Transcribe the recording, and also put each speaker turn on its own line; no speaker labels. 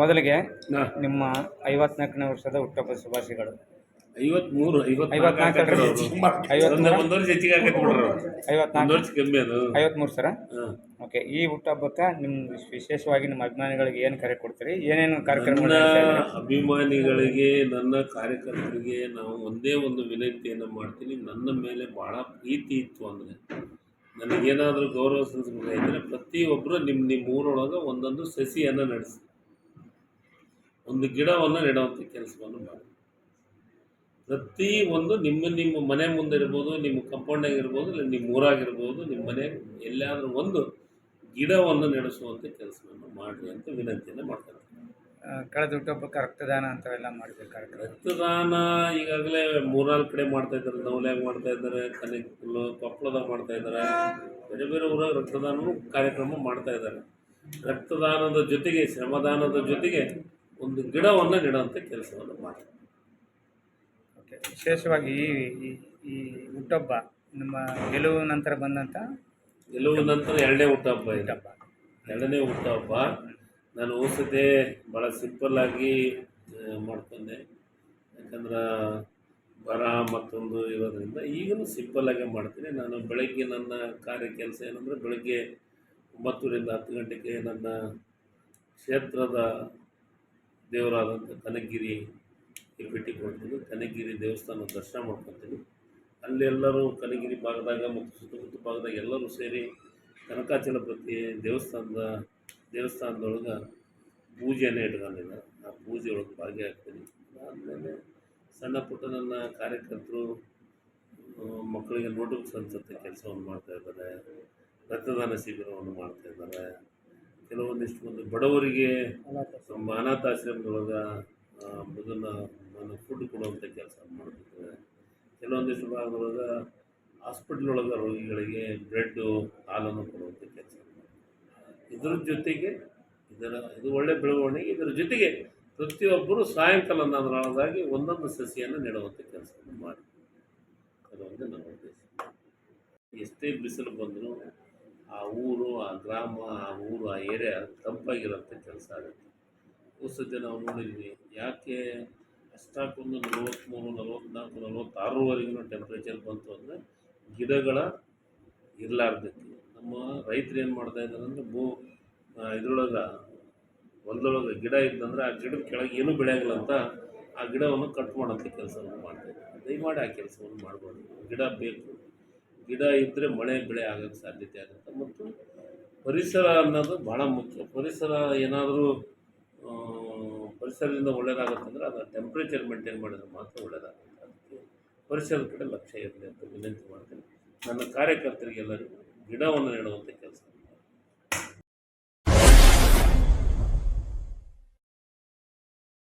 ಮೊದಲಿಗೆ ನಿಮ್ಮ ಐವತ್ನಾಲ್ಕನೇ ವರ್ಷದ ಹುಟ್ಟುಹಬ್ಬ ಶುಭಾಶಯಗಳು.
ಐವತ್ಮೂರು
ಐವತ್ನಾಲ್ಕು ಐವತ್ಮೂರು?
ಒಂದು ವರ್ಷ ಹೆಚ್ಚಿಗೆ ಆಗತ್ತೆ ಬಿಡ್ರಿ ಒಂದು ವರ್ಷ ಕಮ್ಮಿ ಅದು.
ಐವತ್ಮೂರು ಸರ? ಓಕೆ ಈ ಹುಟ್ಟಹಬ್ಬಕ್ಕೆ ನಿಮ್ಮ ವಿಶೇಷವಾಗಿ ನಿಮ್ಮ ಅಭಿಮಾನಿಗಳಿಗೆ ಏನು ಕರೆ ಕೊಡ್ತೀರಿ? ಏನೇನು ಕಾರ್ಯಕ್ರಮ
ನನ್ನ ಅಭಿಮಾನಿಗಳಿಗೆ ನನ್ನ ಕಾರ್ಯಕರ್ತರಿಗೆ ನಾವು ಒಂದೇ ಒಂದು ವಿನಂತಿಯನ್ನು ಮಾಡ್ತೀನಿ. ನನ್ನ ಮೇಲೆ ಭಾಳ ಪ್ರೀತಿ ಇತ್ತು ಅಂದರೆ. ನನಗೇನಾದರೂ ಗೌರವ ಸಂಸ್ಕೃತಿ ಇದ್ದರೆ ಪ್ರತಿಯೊಬ್ಬರು ನಿಮ್ಮ ನಿಮ್ಮ ಊರೊಳಗೆ ಒಂದೊಂದು ಸಸಿಯನ್ನು ನಡೆಸಿ. ಒಂದು ಗಿಡವನ್ನು ನೆಡುವಂಥ ಕೆಲಸವನ್ನು ಮಾಡಿ ಪ್ರತಿ ಒಂದು ನಿಮ್ಮ ನಿಮ್ಮ ಮನೆ ಮುಂದೆ ಇರ್ಬೋದು ನಿಮ್ಮ ಕಂಪೌಂಡಾಗ ಇರ್ಬೋದು ಇಲ್ಲ ನಿಮ್ಮ ಊರಾಗಿರ್ಬೋದು ನಿಮ್ಮ ಮನೆ ಎಲ್ಲಾದರೂ ಒಂದು ಗಿಡವನ್ನು ನಡೆಸುವಂಥ ಕೆಲಸವನ್ನು ಮಾಡಿರಿ ಅಂತ ವಿನಂತಿಯನ್ನು ಮಾಡ್ತಾರೆ
ಕಳೆದ ಹುಟ್ಟುಹಬ್ಬಕ್ಕೆ ರಕ್ತದಾನ ಅಂಥವೆಲ್ಲ ಮಾಡಬೇಕಾಗ್ತದೆ ಕಾರ್ಯಕ್ರಮ.
ರಕ್ತದಾನ ಈಗಾಗಲೇ ಮೂರ್ನಾಲ್ಕು ಕಡೆ ಮಾಡ್ತಾ ಇದ್ದಾರೆ. ನವಲ್ಯಾಗ ಮಾಡ್ತಾ ಇದ್ದಾರೆ ಕನಕಪುರ ಕೊಪ್ಪಳದಾಗ ಮಾಡ್ತಾ ಇದ್ದಾರೆ. ಬೇರೆ ಬೇರೆ ಊರಾಗ ರಕ್ತದಾನವೂ ಕಾರ್ಯಕ್ರಮ ಮಾಡ್ತಾ ಇದ್ದಾರೆ. ರಕ್ತದಾನದ ಜೊತೆಗೆ ಶ್ರಮದಾನದ ಜೊತೆಗೆ ಒಂದು ಗಿಡವನ್ನು ನೆಡುವಂಥ ಕೆಲಸವನ್ನು ಮಾಡಿ
ಓಕೆ ವಿಶೇಷವಾಗಿ ಈ ಈ- ಈ ಹುಟ್ಟುಹಬ್ಬ ನಮ್ಮ ಗೆಲುವು ನಂತರ ಬಂದಂಥ
ಗೆಲುವು ನಂತರ ಎರಡನೇ ಹುಟ್ಟಹಬ್ಬ ಹುಟ್ಟಬ್ಬ
ಹುಟ್ಟುಹಬ್ಬ.
ಎರಡನೇ ಹುಟ್ಟಹಬ್ಬ. ನಾನು ಹೋಸತೆ ಭಾಳ ಸಿಂಪಲ್ಲಾಗಿ ಮಾಡ್ಕೊಂಡೆ. ಯಾಕಂದ್ರೆ ಬರ ಮತ್ತೊಂದು ಇರೋದ್ರಿಂದ ಈಗಲೂ ಸಿಂಪಲ್ಲಾಗೆ ಮಾಡ್ತೀನಿ. ನಾನು ಬೆಳಗ್ಗೆ ನನ್ನ ಕಾರ್ಯ ಕೆಲಸ ಏನಂದರೆ ಬೆಳಗ್ಗೆ ಒಂಬತ್ತರಿಂದ ಹತ್ತು ಗಂಟೆಗೆ ನನ್ನ ಕ್ಷೇತ್ರದ ದೇವರಾದಂಥ ಕನಕಗಿರಿ ಭೇಟಿ ಕೊಡ್ತೀನಿ. ಕನಕಗಿರಿ ದೇವಸ್ಥಾನ ದರ್ಶನ ಮಾಡ್ಕೊತೀನಿ. ಅಲ್ಲಿ ಎಲ್ಲರೂ ಕನಗಿರಿ ಭಾಗದಾಗ ಮತ್ತು ಸುತ್ತಮುತ್ತ ಭಾಗದಾಗ ಎಲ್ಲರೂ ಸೇರಿ ಕನಕಾಚಲಪತಿ ದೇವಸ್ಥಾನದ, ದೇವಸ್ಥಾನದೊಳಗೆ ಪೂಜೆಯನ್ನು ಇಟ್ಕೊಂಡಿದ್ದಾರೆ ಆ ಪೂಜೆ ಒಳಗೆ ಭಾಗಿಯಾಗ್ತೀನಿ. ಆದಮೇಲೆ ಸಣ್ಣ ಪುಟ್ಟ ನನ್ನ ಕಾರ್ಯಕರ್ತರು ಮಕ್ಕಳಿಗೆ ನೋಟ್ಬುಕ್ಸ್ ಅನ್ಸುತ್ತೆ ಕೆಲಸವನ್ನು ಮಾಡ್ತಾ ಇದ್ದಾರೆ. ರಕ್ತದಾನ ಶಿಬಿರವನ್ನು ಮಾಡ್ತಾ ಇದ್ದಾರೆ. ಕೆಲವೊಂದಿಷ್ಟು ಒಂದು ಬಡವರಿಗೆ ನಮ್ಮ ಅನಾಥಾಶ್ರಮದೊಳಗೆ ಅದನ್ನು ನಾನು ಫುಡ್ ಕೊಡುವಂಥ ಕೆಲಸ ಮಾಡ್ತಿದ್ದಾರೆ. ಕೆಲವೊಂದಿಷ್ಟು ಭಾಗದೊಳಗೆ ಹಾಸ್ಪಿಟ್ಲ್ ಒಳಗೆ ರೋಗಿಗಳಿಗೆ ಬ್ರೆಡ್ಡು ಹಾಲನ್ನು ಕೊಡುವಂಥ ಕೆಲಸ ಇದರ ಜೊತೆಗೆ ಇದರ ಇದು ಒಳ್ಳೆ ಬೆಳವಣಿಗೆ. ಇದರ ಜೊತೆಗೆ ಪ್ರತಿಯೊಬ್ಬರು ಸಾಯಂಕಾಲ ಅನ್ನೋದ್ರೊಳಗಾಗಿ ಒಂದೊಂದು ಸಸಿಯನ್ನು ನೆಡುವಂಥ ಕೆಲಸ ಮಾಡಿ ಅದೊಂದು ನನ್ನ ಉದ್ದೇಶ. ಎಷ್ಟೇ ಬಿಸಿಲು ಬಂದರೂ ಆ ಊರು, ಆ ಗ್ರಾಮ, ಆ ಊರು, ಆ ಏರಿಯಾ ತಂಪಾಗಿರೋಂಥ ಕೆಲಸ ಆಗುತ್ತೆ. ಪುಸ್ತಕ ನಾವು ನೋಡಿದ್ವಿ, ಯಾಕೆ ಅಷ್ಟಾಕೊಂದು ನಲವತ್ತ್ಮೂರು ನಲವತ್ತ್ನಾಲ್ಕು ನಲವತ್ತಾರರವರೆಗೂ ಟೆಂಪ್ರೇಚರ್ ಬಂತು ಅಂದರೆ ಗಿಡಗಳ ಇರಲಾರ್ದಕ್ಕೆ ನಮ್ಮ ರೈತರು ಏನು ಮಾಡ್ತಾ ಇದ್ದಾರೆ ಅಂದರೆ ಭೂ ಇದ್ರೊಳಗೆ, ಹೊಲದೊಳಗೆ ಗಿಡ ಇದ್ದಂದ್ರೆ ಆ ಗಿಡದ ಕೆಳಗೆ ಏನೂ ಬೆಳೆಯಂಗಿಲ್ಲ ಅಂತ ಆ ಗಿಡವನ್ನು ಕಟ್ ಮಾಡೋಂಥ ಕೆಲಸವನ್ನು ಮಾಡ್ತಾ ಇದ್ದಾರೆ ದಯಮಾಡಿ ಆ ಕೆಲಸವನ್ನು ಮಾಡಬಾರ್ದು. ಗಿಡ ಬೇಕು. ಗಿಡ ಇದ್ದರೆ ಮಳೆ ಬೆಳೆ ಆಗೋಕ್ಕೆ ಸಾಧ್ಯತೆ ಆಗುತ್ತೆ ಮತ್ತು ಪರಿಸರ ಅನ್ನೋದು ಭಾಳ ಮುಖ್ಯ. ಪರಿಸರ ಏನಾದರೂ ಪರಿಸರದಿಂದ ಒಳ್ಳೆಯದಾಗುತ್ತಂದ್ರೆ ಅದು ಟೆಂಪ್ರೇಚರ್ ಮೇಂಟೈನ್ ಮಾಡಿದ್ರೆ ಮಾತ್ರ ಒಳ್ಳೆಯದಾಗುತ್ತೆ ಅದಕ್ಕೆ ಪರಿಸರದ ಕಡೆ ಲಕ್ಷ್ಯ ಇರಲಿ ಅಂತ ವಿನಂತಿ ಮಾಡ್ತೀನಿ. ನನ್ನ ಕಾರ್ಯಕರ್ತರಿಗೆಲ್ಲರಿಗೂ ಗಿಡವನ್ನು ನೆಡುವಂಥ ಕೆಲಸ.